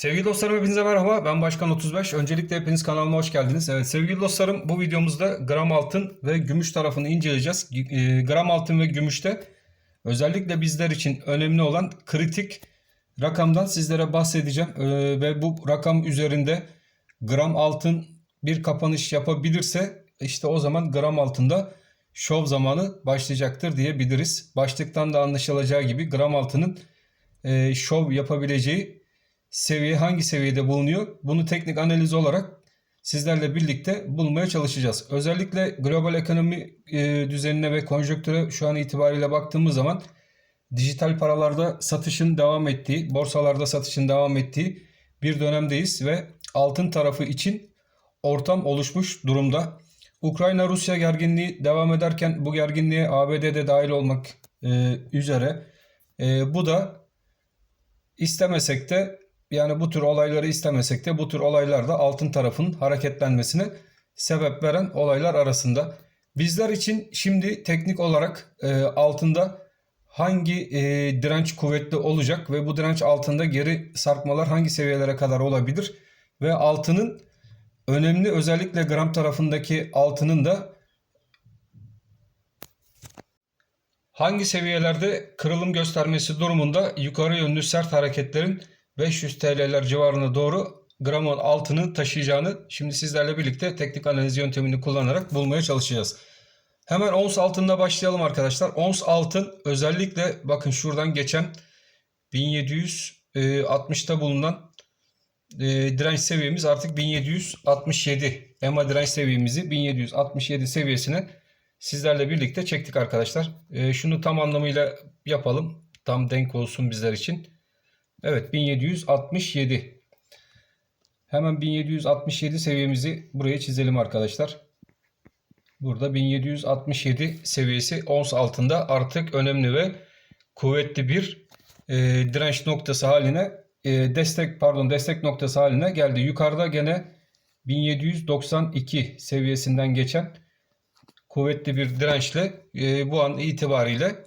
Sevgili dostlarım hepinize merhaba. Ben Başkan 35. Öncelikle hepiniz kanalıma hoş geldiniz. Evet sevgili dostlarım bu videomuzda gram altın ve gümüş tarafını inceleyeceğiz. E, gram altın ve gümüşte özellikle bizler için önemli olan kritik rakamdan sizlere bahsedeceğim. E, ve bu rakam üzerinde gram altın bir kapanış yapabilirse işte o zaman gram altında şov zamanı başlayacaktır diyebiliriz. Başlıktan da anlaşılacağı gibi gram altının e, şov yapabileceği seviye hangi seviyede bulunuyor? Bunu teknik analiz olarak sizlerle birlikte bulmaya çalışacağız. Özellikle global ekonomi e, düzenine ve konjonktüre şu an itibariyle baktığımız zaman dijital paralarda satışın devam ettiği, borsalarda satışın devam ettiği bir dönemdeyiz ve altın tarafı için ortam oluşmuş durumda. Ukrayna-Rusya gerginliği devam ederken bu gerginliğe ABD'de dahil olmak e, üzere e, bu da istemesek de yani bu tür olayları istemesek de bu tür olaylar da altın tarafının hareketlenmesine sebep veren olaylar arasında. Bizler için şimdi teknik olarak e, altında hangi e, direnç kuvvetli olacak ve bu direnç altında geri sarkmalar hangi seviyelere kadar olabilir ve altının önemli özellikle gram tarafındaki altının da hangi seviyelerde kırılım göstermesi durumunda yukarı yönlü sert hareketlerin 500 TL'ler civarına doğru gramın altını taşıyacağını şimdi sizlerle birlikte teknik analiz yöntemini kullanarak bulmaya çalışacağız. Hemen ons altında başlayalım arkadaşlar. Ons altın özellikle bakın şuradan geçen 1760'ta bulunan e, direnç seviyemiz artık 1767. EMA direnç seviyemizi 1767 seviyesine sizlerle birlikte çektik arkadaşlar. E, şunu tam anlamıyla yapalım. Tam denk olsun bizler için. Evet 1767. Hemen 1767 seviyemizi buraya çizelim arkadaşlar. Burada 1767 seviyesi ons altında artık önemli ve kuvvetli bir e, direnç noktası haline e, destek pardon destek noktası haline geldi. Yukarıda gene 1792 seviyesinden geçen kuvvetli bir dirençle e, bu an itibariyle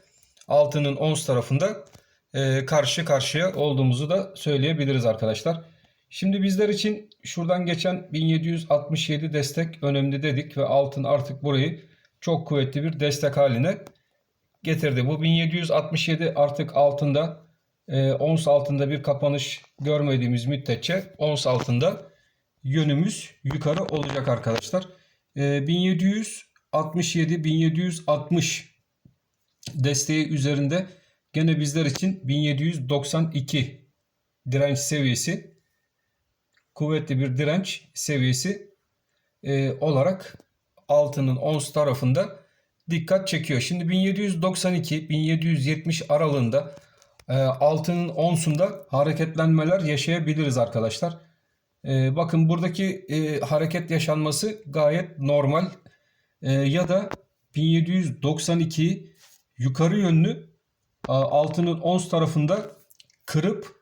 altının ons tarafında e, karşı karşıya olduğumuzu da söyleyebiliriz arkadaşlar. Şimdi bizler için şuradan geçen 1767 destek önemli dedik ve altın artık burayı çok kuvvetli bir destek haline getirdi. Bu 1767 artık altında e, ons altında bir kapanış görmediğimiz müddetçe ons altında yönümüz yukarı olacak arkadaşlar. E, 1767 1760 desteği üzerinde Gene bizler için 1792 direnç seviyesi kuvvetli bir direnç seviyesi e, olarak altının ons tarafında dikkat çekiyor. Şimdi 1792-1770 aralığında e, altının onsunda hareketlenmeler yaşayabiliriz arkadaşlar. E, bakın buradaki e, hareket yaşanması gayet normal. E, ya da 1792 yukarı yönlü altının ons tarafında kırıp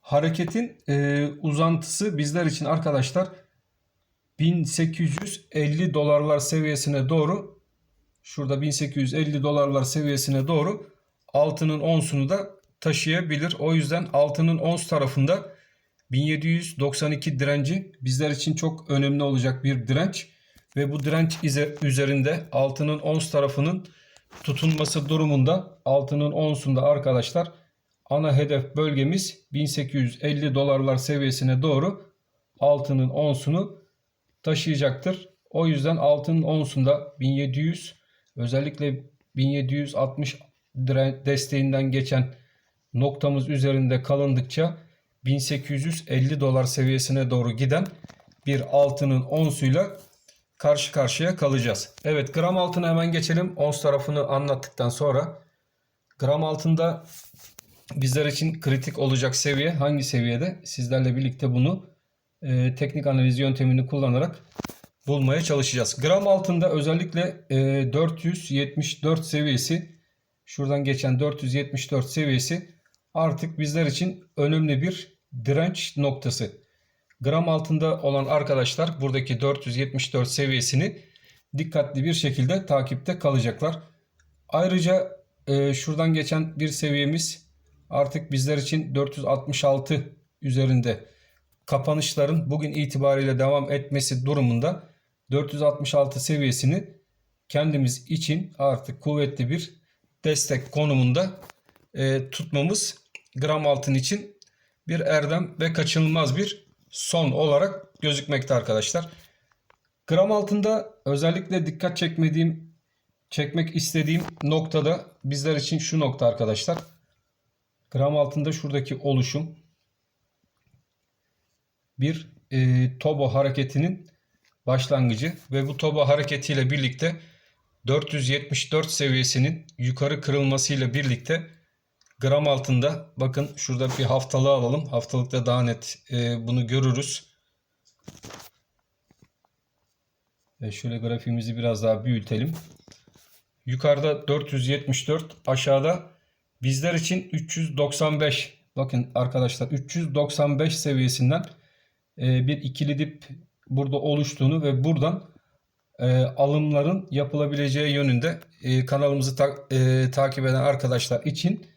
hareketin e, uzantısı bizler için arkadaşlar 1850 dolarlar seviyesine doğru şurada 1850 dolarlar seviyesine doğru altının onsunu da taşıyabilir. O yüzden altının ons tarafında 1792 direnci bizler için çok önemli olacak bir direnç ve bu direnç üzerinde altının ons tarafının tutunması durumunda altının onsunda arkadaşlar ana hedef bölgemiz 1850 dolarlar seviyesine doğru altının onsunu taşıyacaktır. O yüzden altının onsunda 1700 özellikle 1760 desteğinden geçen noktamız üzerinde kalındıkça 1850 dolar seviyesine doğru giden bir altının onsuyla karşı karşıya kalacağız. Evet gram altına hemen geçelim. Ons tarafını anlattıktan sonra gram altında bizler için kritik olacak seviye hangi seviyede? Sizlerle birlikte bunu e, teknik analiz yöntemini kullanarak bulmaya çalışacağız. Gram altında özellikle e, 474 seviyesi şuradan geçen 474 seviyesi artık bizler için önemli bir direnç noktası gram altında olan arkadaşlar buradaki 474 seviyesini dikkatli bir şekilde takipte kalacaklar. Ayrıca e, şuradan geçen bir seviyemiz artık bizler için 466 üzerinde kapanışların bugün itibariyle devam etmesi durumunda 466 seviyesini kendimiz için artık kuvvetli bir destek konumunda e, tutmamız gram altın için bir erdem ve kaçınılmaz bir son olarak gözükmekte arkadaşlar. Gram altında özellikle dikkat çekmediğim, çekmek istediğim noktada bizler için şu nokta arkadaşlar. Gram altında şuradaki oluşum bir e, Tobo hareketinin başlangıcı ve bu Tobo hareketiyle birlikte 474 seviyesinin yukarı kırılmasıyla birlikte gram altında bakın şurada bir haftalığı alalım. Haftalıkta daha net e, bunu görürüz. Ve şöyle grafiğimizi biraz daha büyütelim. Yukarıda 474, aşağıda bizler için 395. Bakın arkadaşlar 395 seviyesinden e, bir ikili dip burada oluştuğunu ve buradan e, alımların yapılabileceği yönünde e, kanalımızı ta- takip eden arkadaşlar için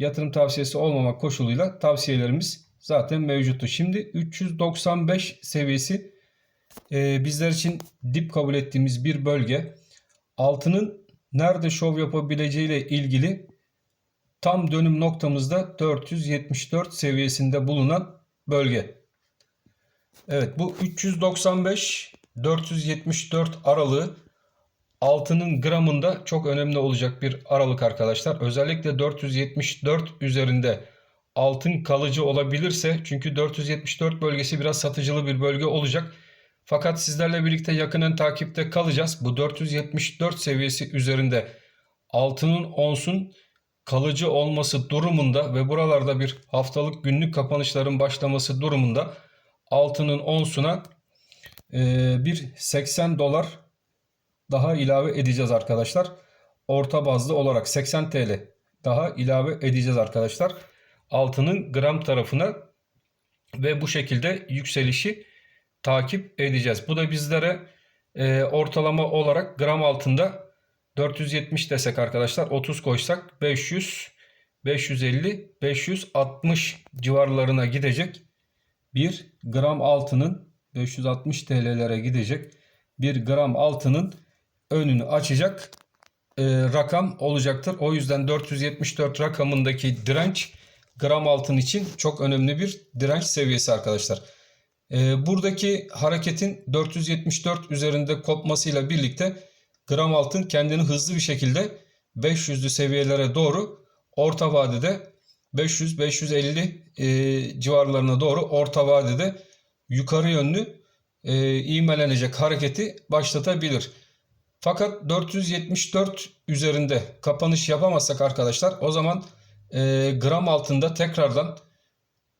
yatırım tavsiyesi olmamak koşuluyla tavsiyelerimiz zaten mevcuttu. Şimdi 395 seviyesi e, bizler için dip kabul ettiğimiz bir bölge. Altının nerede şov yapabileceğiyle ilgili tam dönüm noktamızda 474 seviyesinde bulunan bölge. Evet bu 395 474 aralığı altının gramında çok önemli olacak bir aralık arkadaşlar. Özellikle 474 üzerinde altın kalıcı olabilirse çünkü 474 bölgesi biraz satıcılı bir bölge olacak. Fakat sizlerle birlikte yakından takipte kalacağız. Bu 474 seviyesi üzerinde altının onsun kalıcı olması durumunda ve buralarda bir haftalık günlük kapanışların başlaması durumunda altının onsuna bir 80 dolar daha ilave edeceğiz arkadaşlar. Orta bazlı olarak 80 TL daha ilave edeceğiz arkadaşlar. Altının gram tarafına ve bu şekilde yükselişi takip edeceğiz. Bu da bizlere e, ortalama olarak gram altında 470 desek arkadaşlar 30 koysak 500 550 560 civarlarına gidecek bir gram altının 560 TL'lere gidecek bir gram altının önünü açacak e, rakam olacaktır. O yüzden 474 rakamındaki direnç gram altın için çok önemli bir direnç seviyesi arkadaşlar. E, buradaki hareketin 474 üzerinde kopmasıyla birlikte gram altın kendini hızlı bir şekilde 500'lü seviyelere doğru orta vadede 500-550 e, civarlarına doğru orta vadede yukarı yönlü e, ivmelenecek hareketi başlatabilir. Fakat 474 üzerinde kapanış yapamazsak arkadaşlar o zaman e, gram altında tekrardan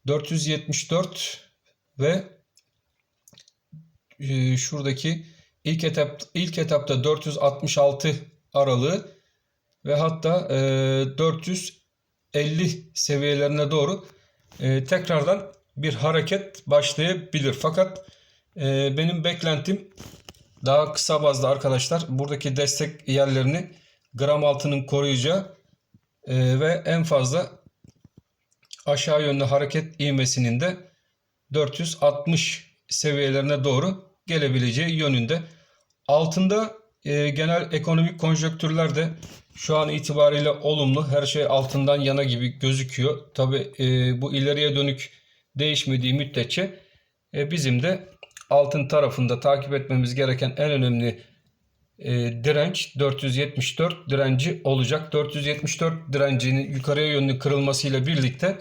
474 ve e, şuradaki ilk etap ilk etapta 466 aralığı ve hatta e, 450 seviyelerine doğru e, tekrardan bir hareket başlayabilir. Fakat e, benim beklentim daha kısa bazda arkadaşlar buradaki destek yerlerini gram altının koruyacağı e, ve en fazla aşağı yönlü hareket ivmesinin de 460 seviyelerine doğru gelebileceği yönünde. Altında e, genel ekonomik konjonktürler de şu an itibariyle olumlu. Her şey altından yana gibi gözüküyor. Tabi e, bu ileriye dönük değişmediği müddetçe e, bizim de altın tarafında takip etmemiz gereken en önemli e, direnç 474 direnci olacak. 474 direncinin yukarıya yönlü kırılmasıyla birlikte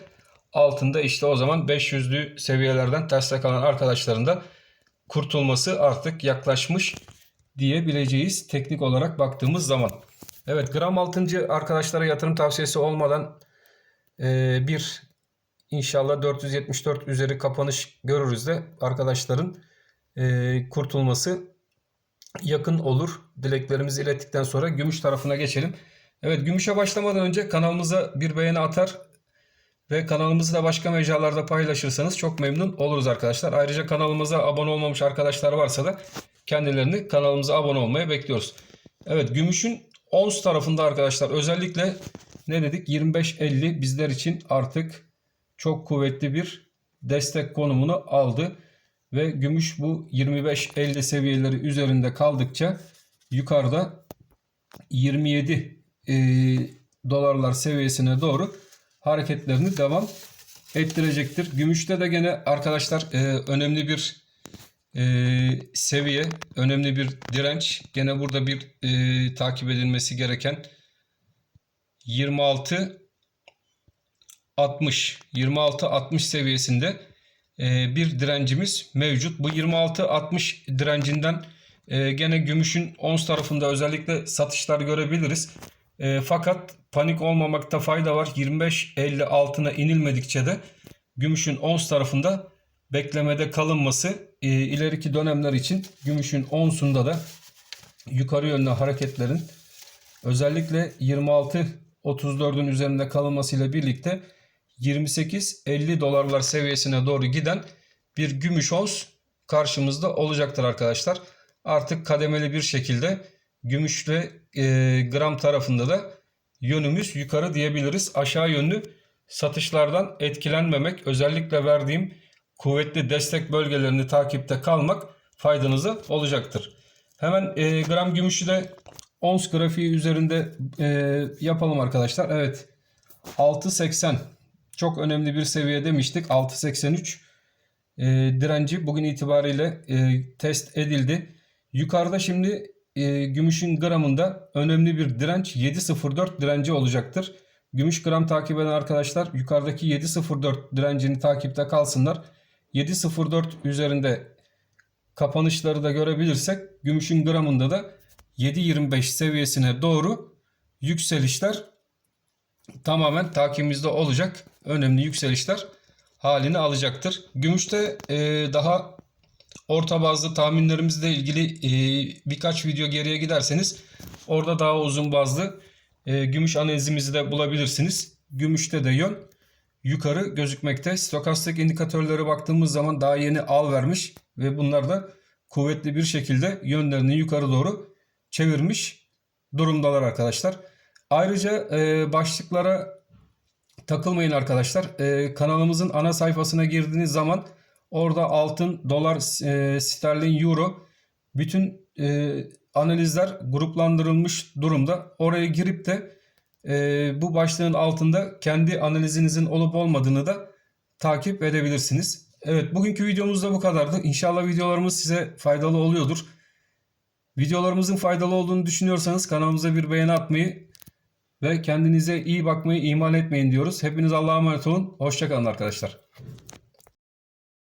altında işte o zaman 500'lü seviyelerden terste kalan arkadaşların da kurtulması artık yaklaşmış diyebileceğiz teknik olarak baktığımız zaman. Evet gram altıncı arkadaşlara yatırım tavsiyesi olmadan e, bir inşallah 474 üzeri kapanış görürüz de arkadaşların e, kurtulması yakın olur. Dileklerimizi ilettikten sonra gümüş tarafına geçelim. Evet gümüşe başlamadan önce kanalımıza bir beğeni atar ve kanalımızı da başka mecralarda paylaşırsanız çok memnun oluruz arkadaşlar. Ayrıca kanalımıza abone olmamış arkadaşlar varsa da kendilerini kanalımıza abone olmaya bekliyoruz. Evet gümüşün ons tarafında arkadaşlar özellikle ne dedik 25-50 bizler için artık çok kuvvetli bir destek konumunu aldı. Ve gümüş bu 25-50 seviyeleri üzerinde kaldıkça yukarıda 27 e, dolarlar seviyesine doğru hareketlerini devam ettirecektir. Gümüşte de gene arkadaşlar e, önemli bir e, seviye, önemli bir direnç. Gene burada bir e, takip edilmesi gereken 26 60 26 60 seviyesinde bir direncimiz mevcut. Bu 26 60 direncinden e, gene gümüşün ons tarafında özellikle satışlar görebiliriz. E, fakat panik olmamakta fayda var. 25-50 altına inilmedikçe de gümüşün ons tarafında beklemede kalınması e, ileriki dönemler için gümüşün onsunda da yukarı yönlü hareketlerin özellikle 26-34'ün üzerinde kalınmasıyla birlikte 28-50 dolarlar seviyesine doğru giden bir gümüş ons karşımızda olacaktır arkadaşlar. Artık kademeli bir şekilde gümüş ve e, gram tarafında da yönümüz yukarı diyebiliriz. Aşağı yönlü satışlardan etkilenmemek, özellikle verdiğim kuvvetli destek bölgelerini takipte kalmak faydanıza olacaktır. Hemen e, gram gümüşü de ons grafiği üzerinde e, yapalım arkadaşlar. Evet 6.80 çok önemli bir seviye demiştik. 6.83 e, direnci bugün itibariyle e, test edildi. Yukarıda şimdi e, gümüşün gramında önemli bir direnç 7.04 direnci olacaktır. Gümüş gram takip eden arkadaşlar yukarıdaki 7.04 direncini takipte kalsınlar. 7.04 üzerinde kapanışları da görebilirsek gümüşün gramında da 7.25 seviyesine doğru yükselişler tamamen takibimizde olacak. Önemli yükselişler halini alacaktır. Gümüşte e, daha orta bazlı tahminlerimizle ilgili e, birkaç video geriye giderseniz orada daha uzun bazlı e, gümüş analizimizi de bulabilirsiniz. Gümüşte de yön yukarı gözükmekte. Stokastik indikatörlere baktığımız zaman daha yeni al vermiş ve bunlar da kuvvetli bir şekilde yönlerini yukarı doğru çevirmiş durumdalar arkadaşlar. Ayrıca e, başlıklara takılmayın arkadaşlar. E, kanalımızın ana sayfasına girdiğiniz zaman orada altın, dolar, e, sterlin, euro bütün e, analizler gruplandırılmış durumda. Oraya girip de e, bu başlığın altında kendi analizinizin olup olmadığını da takip edebilirsiniz. Evet bugünkü videomuz da bu kadardı. İnşallah videolarımız size faydalı oluyordur. Videolarımızın faydalı olduğunu düşünüyorsanız kanalımıza bir beğeni atmayı ve kendinize iyi bakmayı ihmal etmeyin diyoruz. Hepiniz Allah'a emanet olun. Hoşçakalın arkadaşlar.